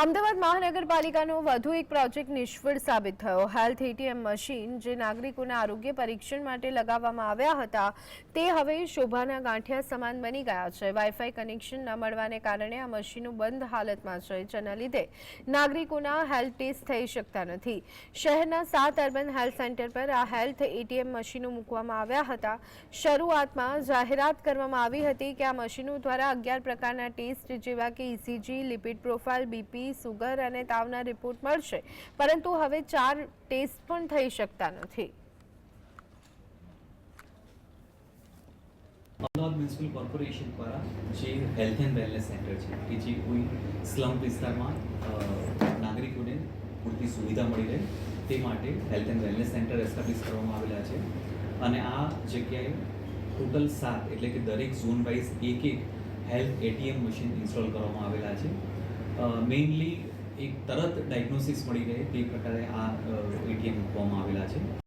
અમદાવાદ મહાનગરપાલિકાનો વધુ એક પ્રોજેક્ટ નિષ્ફળ સાબિત થયો. હેલ્થ એટીએમ મશીન જે નાગરિકોના આરોગ્ય પરીક્ષણ માટે લગાવવામાં આવ્યા હતા, તે હવે શોભાના ગાંઠિયા સમાન બની ગયા છે. વાઈફાઈ કનેક્શન ન મળવાને કારણે આ મશીનો બંધ હાલતમાં છે, જેના લીધે નાગરિકોના હેલ્થ ટેસ્ટ થઈ શકતા નથી. શહેરના સાત અર્બન હેલ્થ સેન્ટર પર આ હેલ્થ એટીએમ મશીનો મૂકવામાં આવ્યા હતા. શરૂઆતમાં જાહેરાત કરવામાં આવી હતી કે આ મશીનો દ્વારા અગિયાર પ્રકારના ટેસ્ટ જેવા કે ECG lipid profile BP sugar અને તાવના રિપોર્ટ મળશે. પરંતુ હવે ચાર ટેસ્ટ પણ થઈ શકતા નથી. અમદાવાદ મ્યુનિસિપલ કોર્પોરેશન દ્વારા જે હેલ્થ એન્ડ વેલનેસ સેન્ટર છે, કે જે કોઈ સ્લમ વિસ્તારમાં નાગરિકોને પૂરતી સુવિધા મળી રહે, તે માટે health and wellness centre establish કરવામાં આવેલા છે. અને આ જગ્યાએ ટોટલ સાત, એટલે કે દરેક ઝોન વાઇઝ એક એક હેલ્થ એટીએમ મશીન ઇન્સ્ટોલ કરવામાં આવેલા છે. મેઇનલી એક તરત ડાયગ્નોસિસ મળી રહે તે પ્રકારે આ એટીએમ મૂકવામાં આવેલા છે.